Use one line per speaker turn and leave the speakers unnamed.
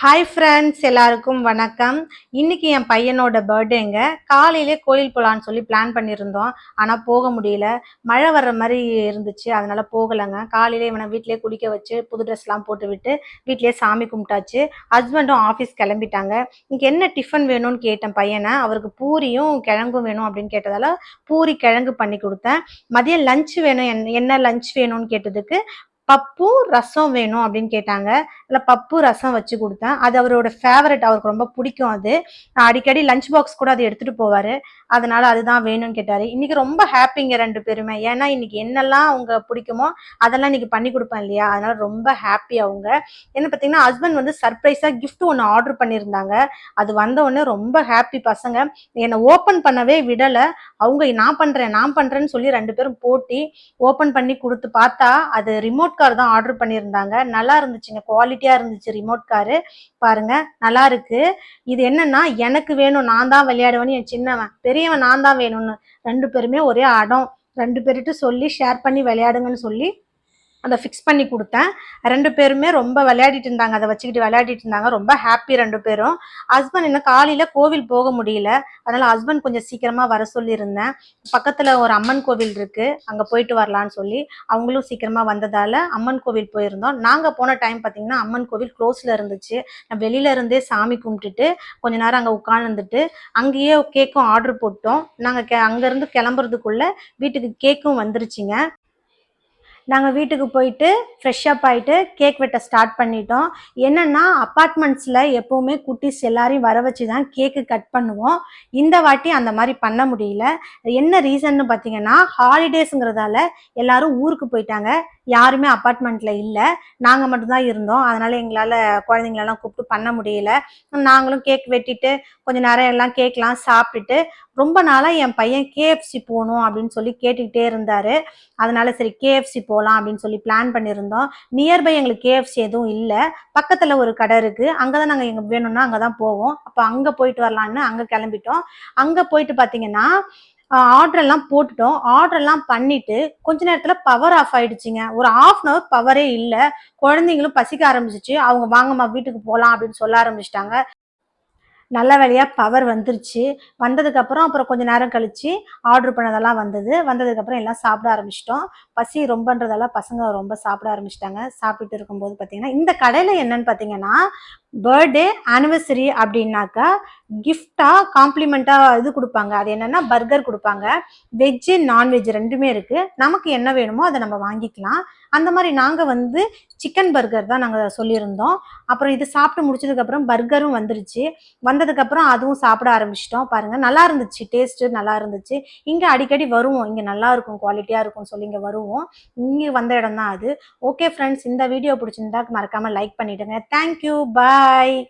Hi friends எல்லாருக்கும் வணக்கம். இன்னைக்கு என் பையனோட பர்த்டேங்க காலையிலே கோயில் போகலான்னு சொல்லி பிளான் பண்ணியிருந்தோம். ஆனால் போக முடியல. மழை வர்ற மாதிரி இருந்துச்சு. அதனால போகலைங்க. காலையிலே இவனை வீட்டிலே குளிக்க வச்சு புது ட்ரெஸ்லாம் போட்டு விட்டு வீட்டிலே சாமி கும்பிட்டாச்சு. ஹஸ்பண்டும் ஆஃபீஸ் கிளம்பிட்டாங்க. இங்கே என்ன டிஃபன் வேணும்னு கேட்டேன் பையனை. அவருக்கு பூரியும் கிழங்கும் வேணும் அப்படின்னு கேட்டதால பூரி கிழங்கு பண்ணி கொடுத்தேன். மதியம் லஞ்ச் வேணும். என்ன லஞ்ச் வேணும்னு கேட்டதுக்கு பப்பு ரசம் வேணும் அப்படின்னு கேட்டாங்க. இல்லை பப்பு ரசம் வச்சு கொடுத்தேன். அது அவரோட ஃபேவரட் அவருக்கு ரொம்ப பிடிக்கும் அது. அடிக்கடி லஞ்ச் பாக்ஸ் கூட அது எடுத்துகிட்டு போவார். அதனால அதுதான் வேணும்னு கேட்டார். இன்னைக்கு ரொம்ப ஹாப்பிங்க ரெண்டு பேருமே. ஏன்னா இன்னைக்கு என்னெல்லாம் அவங்க பிடிக்குமோ அதெல்லாம் இன்னைக்கு பண்ணி கொடுப்பேன் இல்லையா? அதனால ரொம்ப ஹாப்பி அவங்க. என்ன பார்த்தீங்கன்னா ஹஸ்பண்ட் வந்து சர்ப்ரைஸாக கிஃப்ட் ஒன்று ஆர்டர் பண்ணியிருந்தாங்க. அது வந்த உடனே ரொம்ப ஹாப்பி பசங்க. என்னை ஓப்பன் பண்ணவே விடலை. அவங்க நான் பண்ணுறேன் நான் பண்ணுறேன்னு சொல்லி ரெண்டு பேரும் போட்டி ஓப்பன் பண்ணி கொடுத்து பார்த்தா அது ரிமோட் கார் தான் ஆர்டர் பண்ணியிருந்தாங்க. நல்லா இருந்துச்சுங்க. குவாலிட்டியாக இருந்துச்சு ரிமோட் காரு பாருங்க நல்லா இருக்கு. இது என்னன்னா எனக்கு வேணும் நான் தான் விளையாடுவேன்னு என் சின்னவன். பெரியவன் நான் தான் வேணும்னு. ரெண்டு பேருமே ஒரே அடம். ரெண்டு பேர்கிட்ட சொல்லி ஷேர் பண்ணி விளையாடுங்கன்னு சொல்லி அதை ஃபிக்ஸ் பண்ணி கொடுத்தேன். ரெண்டு பேருமே ரொம்ப விளையாடிட்டு இருந்தாங்க. அதை வச்சுக்கிட்டு விளையாடிட்டு இருந்தாங்க. ரொம்ப ஹாப்பி ரெண்டு பேரும். ஹஸ்பண்ட் என்ன காலையில் கோவில் போக முடியல. அதனால் ஹஸ்பண்ட் கொஞ்சம் சீக்கிரமாக வர சொல்லியிருந்தேன். பக்கத்தில் ஒரு அம்மன் கோவில் இருக்குது அங்கே போயிட்டு வரலான்னு சொல்லி அவங்களும் சீக்கிரமாக வந்ததால் அம்மன் கோவில் போயிருந்தோம். நாங்கள் போன டைம் பார்த்திங்கன்னா அம்மன் கோவில் க்ளோஸில் இருந்துச்சு. நான் வெளியில இருந்தே சாமி கும்பிட்டுட்டு கொஞ்ச நேரம் அங்கே உட்காந்துட்டு அங்கேயே கேக்கும் ஆர்டர் போட்டோம். நாங்கள் கே- அங்கேருந்து கிளம்புறதுக்குள்ளே வீட்டுக்கு கேக்கும் வந்துருச்சுங்க. நாங்கள் வீட்டுக்கு போயிட்டு ஃப்ரெஷ் அப் கேக் வெட்ட ஸ்டார்ட் பண்ணிட்டோம். என்னென்னா அப்பார்ட்மெண்ட்ஸில் எப்போவுமே குட்டீஸ் எல்லாரையும் வர வச்சு தான் கேக்கு கட் பண்ணுவோம். இந்த வாட்டி அந்த மாதிரி பண்ண முடியல. என்ன ரீசன்னு பார்த்தீங்கன்னா ஹாலிடேஸுங்கிறதால எல்லாரும் ஊருக்கு போயிட்டாங்க. யாருமே அப்பார்ட்மெண்ட்டில் இல்லை. நாங்கள் மட்டும்தான் இருந்தோம். அதனால் எங்களால் குழந்தைங்களெல்லாம் கூப்பிட்டு பண்ண முடியல. நாங்களும் கேக் வெட்டிட்டு கொஞ்சம் நேரம் எல்லாம் கேக்லாம் சாப்பிட்டுட்டு ரொம்ப நாளாக என் பையன் கேஎஃப்சி போகணும் அப்படின்னு சொல்லி கேட்டுக்கிட்டே இருந்தார். அதனால் சரி கேஎஃப்சி போகலாம் அப்படின்னு சொல்லி பிளான் பண்ணியிருந்தோம். நியர்பை எங்களுக்கு கேஎஃப்சி எதுவும் இல்லை. பக்கத்தில் ஒரு கடை இருக்குது அங்கே தான் நாங்கள் எங்களுக்கு வேணும்னா அங்கே தான் போவோம். அப்போ அங்கே போயிட்டு வரலான்னு அங்கே கிளம்பிட்டோம். அங்கே போயிட்டு பார்த்தீங்கன்னா ஆர்டர் போட்டுட்டோம். ஆர்டர்லாம் பண்ணிட்டு கொஞ்ச நேரத்தில் பவர் ஆஃப் ஆயிடுச்சுங்க. ஒரு ஆஃப் அன் அவர் பவரே இல்லை. குழந்தைங்களும் பசிக்க ஆரம்பிச்சிச்சு. அவங்க வாங்கம்மா வீட்டுக்கு போகலாம் அப்படின்னு சொல்ல ஆரம்பிச்சிட்டாங்க. நல்ல வேலையாக பவர் வந்துருச்சு. வந்ததுக்கப்புறம் அப்புறம் கொஞ்சம் கொஞ்ச நேரம் கழித்து ஆர்டர் பண்ணதெல்லாம் வந்தது. வந்ததுக்கப்புறம் எல்லாம் சாப்பிட ஆரம்பிச்சிட்டோம். பசி ரொம்பன்றதெல்லாம் பசங்க ரொம்ப சாப்பிட ஆரம்பிச்சிட்டாங்க. சாப்பிட்டுட்டு இருக்கும்போது பார்த்தீங்கன்னா இந்த கடையில் என்னன்னு பார்த்தீங்கன்னா பர்த்டே ஆனிவர்சரி அப்படின்னாக்கா கிஃப்டாக காம்ப்ளிமெண்ட்டாக இது கொடுப்பாங்க. அது என்னென்னா பர்கர் கொடுப்பாங்க. வெஜ்ஜு நான்வெஜ் ரெண்டுமே இருக்குது நமக்கு என்ன வேணுமோ அதை நம்ம வாங்கிக்கலாம். அந்த மாதிரி நாங்கள் வந்து சிக்கன் பர்கர் தான் நாங்கள் சொல்லியிருந்தோம். அப்புறம் இது சாப்பிட்டு முடிச்சதுக்கப்புறம் பர்கரும் வந்துருச்சு. வந்ததுக்கப்புறம் அதுவும் சாப்பிட ஆரம்பிச்சிட்டோம். பாருங்கள் நல்லா இருந்துச்சு. டேஸ்ட்டு நல்லா இருந்துச்சு. இங்கே அடிக்கடி வருவோம். இங்கே நல்லா இருக்கும் குவாலிட்டியாக இருக்கும் சொல்லி இங்கே வருவோம். இங்கே வந்த இடம் தான் அது. ஓகே ஃப்ரெண்ட்ஸ் இந்த வீடியோ பிடிச்சிருந்தா மறக்காமல் லைக் பண்ணிவிடுங்க தேங்க்யூ பாய் Bye.